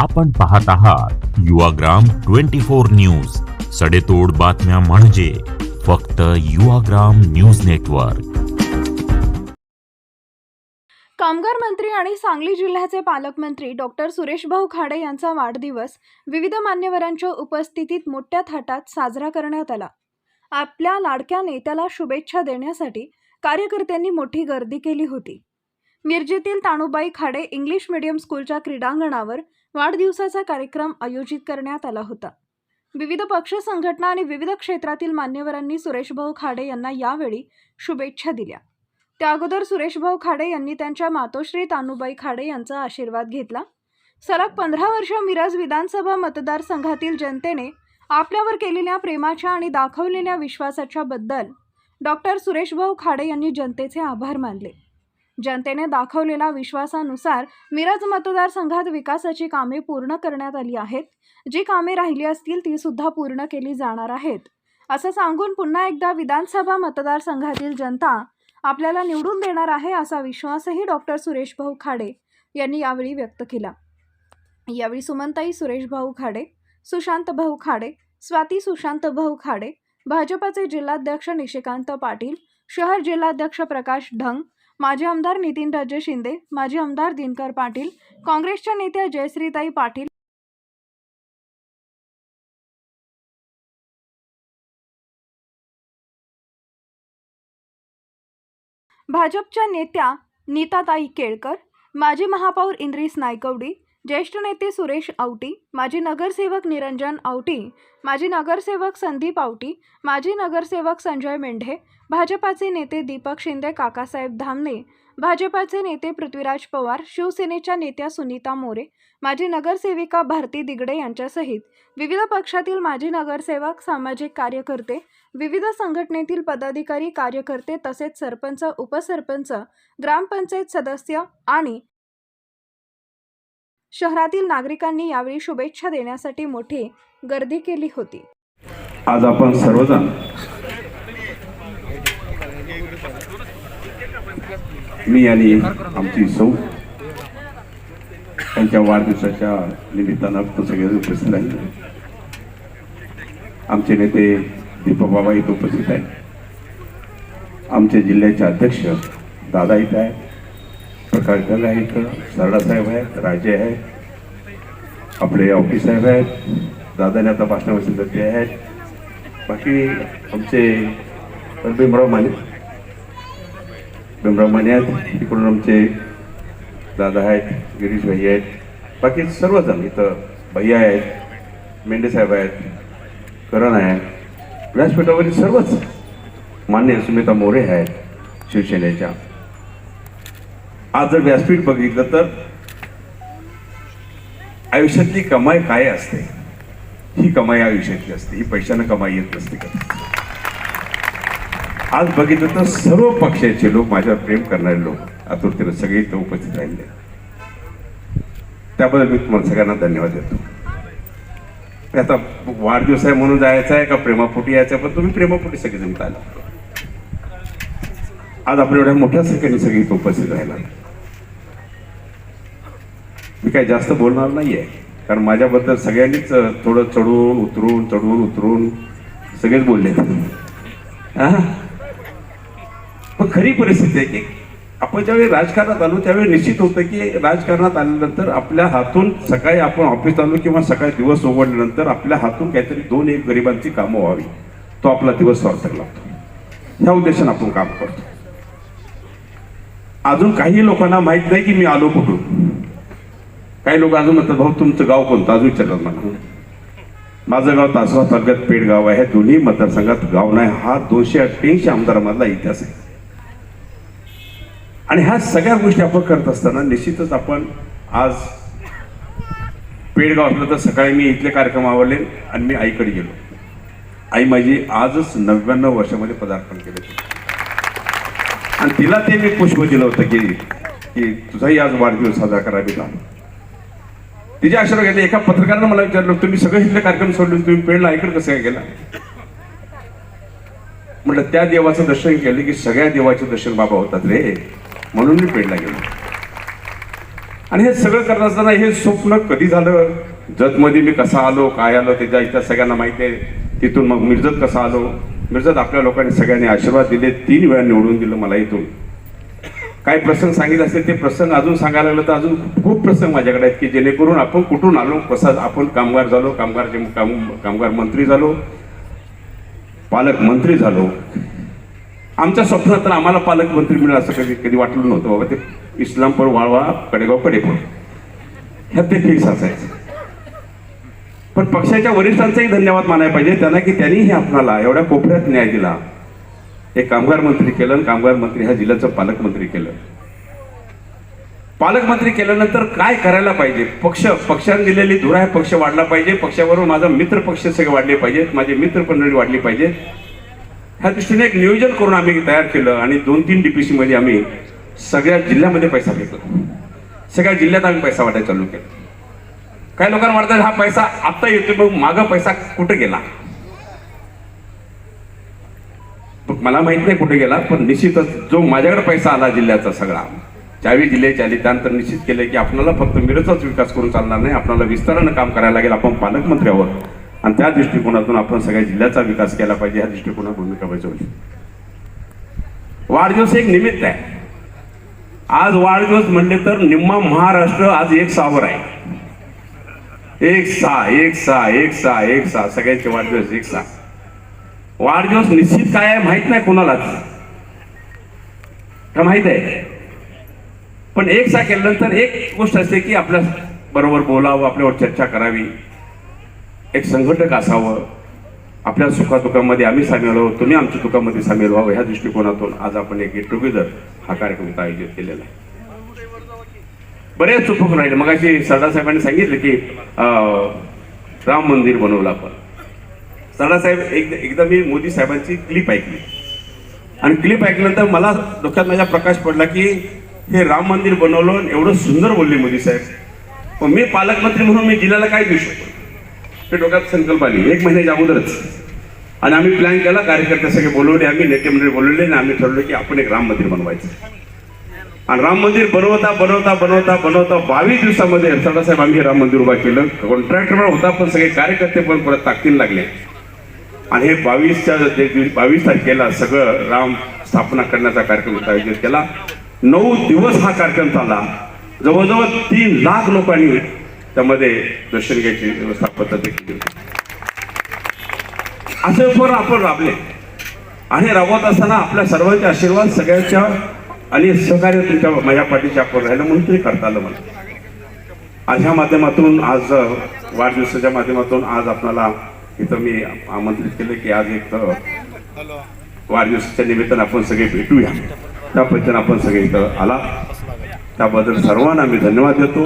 आपण पाहत आहात युवाग्राम ट्वेंटी फोर न्यूज. सडेतोड बातम्या म्हणजे फक्त युवाग्राम न्यूज नेटवर्क. कामगार मंत्री आणि सांगली जिल्ह्याचे पालकमंत्री डॉक्टर सुरेशभाऊ खाडे यांचा वाढदिवस विविध मान्यवरांच्या उपस्थितीत मोठ्या थाटात साजरा करण्यात आला. आपल्या लाडक्या नेत्याला शुभेच्छा देण्यासाठी कार्यकर्त्यांनी मोठी गर्दी केली होती. मिरजेतील ताणूबाई खाडे इंग्लिश मीडियम स्कूलच्या क्रीडांगणावर वाढदिवसाचा कार्यक्रम आयोजित करण्यात आला होता. विविध पक्ष संघटना आणि विविध क्षेत्रातील मान्यवरांनी सुरेशभाऊ खाडे यांना यावेळी शुभेच्छा दिल्या. त्या अगोदर सुरेशभाऊ खाडे यांनी त्यांच्या मातोश्री तानुबाई खाडे यांचा आशीर्वाद घेतला. सलग पंधरा वर्ष मिरज विधानसभा मतदारसंघातील जनतेने आपल्यावर केलेल्या प्रेमाच्या आणि दाखवलेल्या विश्वासाच्या बद्दल डॉक्टर सुरेशभाऊ खाडे यांनी जनतेचे आभार मानले. जनतेने दाखवलेल्या विश्वासानुसार मिरज मतदारसंघात विकासाची कामे पूर्ण करण्यात आली आहेत. जी कामे राहिली असतील ती सुद्धा पूर्ण केली जाणार आहेत. असं सांगून पुन्हा एकदा विधानसभा मतदारसंघातील जनता आपल्याला निवडून देणार आहे असा विश्वासही डॉक्टर सुरेश भाऊ खाडे यांनी यावेळी व्यक्त केला. यावेळी सुमनताई सुरेश भाऊ खाडे सुशांत भाऊ खाडे स्वाती सुशांत भाऊ खाडे भाजपाचे जिल्हाध्यक्ष निशिकांत पाटील शहर जिल्हाध्यक्ष प्रकाश ढंग माजी आमदार नितीनराजे शिंदे माजी आमदार दिनकर पाटील काँग्रेसच्या नेत्या जयश्रीताई पाटील भाजपच्या नेत्या नीताताई केळकर माजी महापौर इंद्रिस नायकवडी ज्येष्ठ नेते सुरेश आवटी माजी नगरसेवक निरंजन आवटी माजी नगरसेवक संदीप आवटी माजी नगरसेवक संजय मेंढे भाजपाचे नेते दीपक शिंदे काकासाहेब धामणे भाजपाचे नेते पृथ्वीराज पवार शिवसेनेच्या नेत्या सुनीता मोरे माजी नगरसेविका भारती दिगडे यांच्यासहित विविध पक्षातील माजी नगरसेवक सामाजिक कार्यकर्ते विविध संघटनेतील पदाधिकारी कार्यकर्ते तसेच सरपंच उपसरपंच ग्रामपंचायत सदस्य आणि शहरातील नागरिकांनी यावेळी शुभेच्छा देण्यासाठी मोठी गर्दी केली होती. आज आपण सर्वजण मी आणि आमची सौ त्यांच्या वाढदिवसाच्या निमित्तानं आपण सगळे उपस्थित आहे. आमचे नेते दीपक बाबा इथं उपस्थित आहेत. आमच्या जिल्ह्याचे अध्यक्ष दादा इथं आहेत. प्रकाश आहे इथं सरडासाहेब आहेत राजे आहेत आपले ऑफिस साहेब आहेत दादाने आता भाषणामध्ये ते आहेत बाकी आमचे भीमराव माने भीमराव माने आहेत इकडून आमचे दादा आहेत गिरीश भाई आहेत बाकी सर्वजण इथं भैया आहेत मेंढे साहेब आहेत करण आहे व्यासपीठावरील सर्वच मान्य सुमिता मोरे आहेत शिवसेनेच्या. आज जर व्यासपीठ बघितलं तर आयुष्यातली कमाई काय असते? ही कमाई आयुष्यातली असते. ही पैशानं कमाई येत नसते आज बघितलं तर सर्व पक्षाचे लोक माझ्यावर प्रेम करणारे लोक आतुरतेने सगळे इथं उपस्थित राहिले. त्याबद्दल मी तुम्हाला सगळ्यांना धन्यवाद देतो. आता वाढदिवस आहे म्हणून जायचं आहे का? प्रेमापोटी यायचं आहे पण तुम्ही प्रेमापोटी सगळे जमता आला आज आपल्या एवढ्या मोठ्या संख्येने सगळे उपस्थित राहिला मी काही जास्त बोलणार नाहीये. कारण माझ्याबद्दल सगळ्यांनीच थोडं चढून उतरून चढून उतरून सगळेच बोलले पण खरी परिस्थिती आहे की आपण ज्यावेळी राजकारणात आलो त्यावेळी निश्चित होतं की राजकारणात आल्यानंतर आपल्या हातून सकाळी आपण ऑफिस आलो किंवा सकाळी दिवस उघडल्यानंतर आपल्या हातून काहीतरी दोन एक गरिबांची कामं व्हावी. तो आपला दिवस सार्थक लागतो. ह्या उद्देशाने आपण काम करतो. अजून काही लोकांना माहीत नाही की मी आलो कुठून. काही लोक अजून म्हणतात भाऊ तुमचं गाव कोणतं? अजून विचारतात मला. माझं गाव तासगाव तालुक्यात पेडगाव आहे. दोन्ही मतदारसंघात गाव नाही. हा दोनशे अठ्ठ्याऐंशी आमदारामधला इतिहास आहे. आणि ह्या सगळ्या गोष्टी आपण करत असताना निश्चितच आपण आज पेडगाव असलं तर सकाळी मी इथले कार्यक्रम आवडले आणि मी आईकडे गेलो. आई माझी आजच नव्याण्णव वर्षामध्ये पदार्पण केले. आणि तिला ते मी पुष्प दिलं होतं की की तुझाही आज वाढदिवस साजरा करावी लागला तिचे आशीर्वाद घेतले. एका पत्रकारानं मला विचारलं तुम्ही सगळे इथले कार्यक्रम सोडले तुम्ही पेडला ऐकड कसं काय गेला? म्हटलं त्या देवाचं दर्शन केलं की सगळ्या देवाचे दर्शन बाबा होतात रे. म्हणून मी पेडला गेलो. आणि हे सगळं करत असताना हे स्वप्न कधी झालं? जतमध्ये मी कसा आलो? काय आलो? त्याच्या इथं सगळ्यांना माहिती आहे तिथून मग मिरजत कसा आलो? मिरजत आपल्या लोकांनी सगळ्यांनी आशीर्वाद दिले तीन वेळा निवडून दिलं मला इथून. काय प्रसंग सांगितले असेल ते प्रसंग अजून सांगायला लागलं तर अजून खूप प्रसंग माझ्याकडे आहेत की जेणेकरून आपण कुठून आलो कसा आपण कामगार झालो कामगारचे काम कामगार मंत्री झालो पालकमंत्री झालो. आमच्या स्वप्नात तर आम्हाला पालकमंत्री मिळेल असं कधी कधी वाटलं नव्हतं बाबा. ते इस्लामपूर वाळवा कडेगाव कडेपूर. ह्या ते फिक्स असायचं. पण पक्षाच्या वरिष्ठांचाही धन्यवाद मानायला पाहिजे. त्यांना की त्यांनीही आपणाला एवढ्या कोपऱ्यात न्याय दिला. हे कामगार मंत्री केलं आणि कामगार मंत्री ह्या जिल्ह्याचं पालकमंत्री केलं. पालकमंत्री केल्यानंतर काय करायला पाहिजे? पक्ष पक्षाने दिलेली धुरा पक्ष वाढला पाहिजे. पक्षाबरोबर माझा मित्र पक्ष सगळे वाढले पाहिजेत. माझे मित्र मंडळी वाढली पाहिजे ह्या दृष्टीने एक नियोजन करून आम्ही तयार केलं आणि दोन तीन डीपीसी मध्ये आम्ही सगळ्या जिल्ह्यामध्ये पैसा घेतला. सगळ्या जिल्ह्यात आम्ही पैसा वाटायला चालू केला. काही लोकांना वाटतं हा पैसा आत्ता येतो मग मागं पैसा कुठे गेला पण मला माहीत नाही कुठे गेला पण निश्चितच जो माझ्याकडे पैसा आला जिल्ह्याचा सगळा चावी जिल्ह्याच्या आली त्यानंतर निश्चित केलं की आपल्याला फक्त मिरजचाच विकास करून चालणार नाही आपल्याला विस्तारानं काम करायला लागेल आपण पालकमंत्री आहोत आणि त्या दृष्टिकोनातून आपण सगळ्या जिल्ह्याचा विकास केला पाहिजे ह्या दृष्टिकोनात भूमिका बजावली. वाढदिवस एक निमित्त आहे. आज वाढदिवस म्हणले तर निम्मा महाराष्ट्र आज एक सावर आहे. एक सहा एक सहा एक सहा एक सहा सगळ्यांचे वाढदिवस एक सहा. वाढदिवस निश्चित काय आहे माहीत नाही कोणालाच. का माहीत आहे. पण एक सा केल्यानंतर एक गोष्ट असते की आपल्या बरोबर बोलावं आपल्यावर चर्चा करावी. एक संघटक असावं. आपल्या सुखादुखामध्ये आम्ही सामील व्हावं तुम्ही आमच्या दुःखामध्ये सामील व्हावं. ह्या दृष्टिकोनातून आज आपण एक गेट टुगेदर हा कार्यक्रम आयोजित केलेला आहे. बरेच चुकून राहिले. मग अशी सरदारसाहेबांनी सांगितलं की अं, राम मंदिर बनवलं आपण. सरदारसाहेब एक एकदा मी मोदी साहेबांची क्लिप ऐकली. आणि क्लिप ऐकल्यानंतर मला डोक्यात माझ्या प्रकाश पडला की हे राम मंदिर बनवलं आणि एवढं सुंदर बोलले मोदी साहेब. पण मी पालकमंत्री म्हणून मी जिल्ह्याला काय देऊ शकतो? ते डोक्यात संकल्प आली. एक महिन्याच्या अगोदरच. आणि आम्ही प्लॅन केला कार्यकर्ते सगळे बोलवले आम्ही नेते मंडळी बोलवले आणि आम्ही ठरवलं की आपण एक राम मंदिर बनवायचं. आणि राम मंदिर बनवता बनवता बनवता बनवता बावीस दिवसामध्ये सरदारसाहेब आम्ही राम मंदिर उभा केलं. कॉन्ट्रॅक्टर होता पण सगळे कार्यकर्ते पण परत ताकदीला लागले. आणि हे बावीसच्या बावीस तारखेला सगळं राम स्थापना करण्याचा कार्यक्रम आयोजित केला. नऊ दिवस हा कार्यक्रम चालला. जवळजवळ तीन लाख लोकांनी त्यामध्ये दर्शन घ्यायची व्यवस्था पद्धती केली होती. असे पण आपण राबले. आणि राबवत असताना आपल्या सर्वांचे आशीर्वाद सगळ्यांच्या आणि सहकार्य तुमच्या माझ्या पाठीच्या आपण राहिलं म्हणून तरी करता आलं मला आज ह्या माध्यमातून आज वाढदिवसाच्या माध्यमातून आज आपल्याला इथं मी आमंत्रित केलं की आज एक वाढदिवसाच्या निमित्तानं आपण सगळे भेटूया. त्या पद्धतीनं आपण सगळे इथं आला. त्याबद्दल सर्वांना मी धन्यवाद देतो.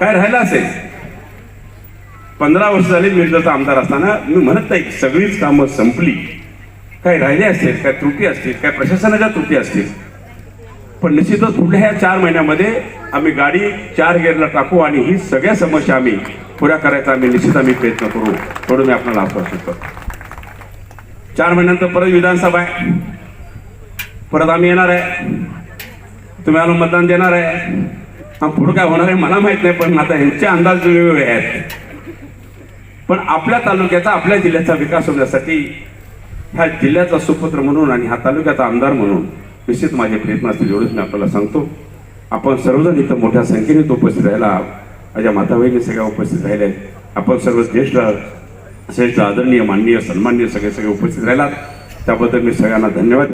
काय राहिलं असेल? पंधरा वर्ष झाली मिर्जाचा आमदार असताना मी म्हणत नाही सगळीच कामं संपली. काय राहिले असतील काय त्रुटी असतील काय प्रशासनाच्या त्रुटी असतील. पण निश्चितच पुढल्या ह्या चार महिन्यामध्ये आम्ही गाडी चार गेअरला टाकू आणि ही सगळ्या समस्या आम्ही पुऱ्या करायचा आम्ही निश्चित आम्ही प्रयत्न करू थोडं मी आपल्याला आश्वासित करतो. चार महिन्यानंतर परत विधानसभा आहे. परत आम्ही येणार आहे. तुम्ही आलो मतदान देणार आहे. हा पुढं काय होणार आहे मला माहीत नाही पण आता ह्यांचे अंदाज वेगवेगळे आहेत. पण आपल्या तालुक्याचा आपल्या जिल्ह्याचा विकास होण्यासाठी ह्या जिल्ह्याचा सुपुत्र म्हणून आणि ह्या तालुक्याचा आमदार म्हणून निश्चित माझे प्रयत्न असतील एवढंच मी आपल्याला सांगतो. आपण सर्वजण इथं मोठ्या संख्येने उपस्थित राहायला माझ्या माताबाईने सगळ्या उपस्थित राहिल्या. आहेत आपण सर्व ज्येष्ठ श्रेष्ठ आदरणीय माननीय सन्माननीय सगळे सगळे उपस्थित राहिलात. त्याबद्दल मी सगळ्यांना धन्यवाद.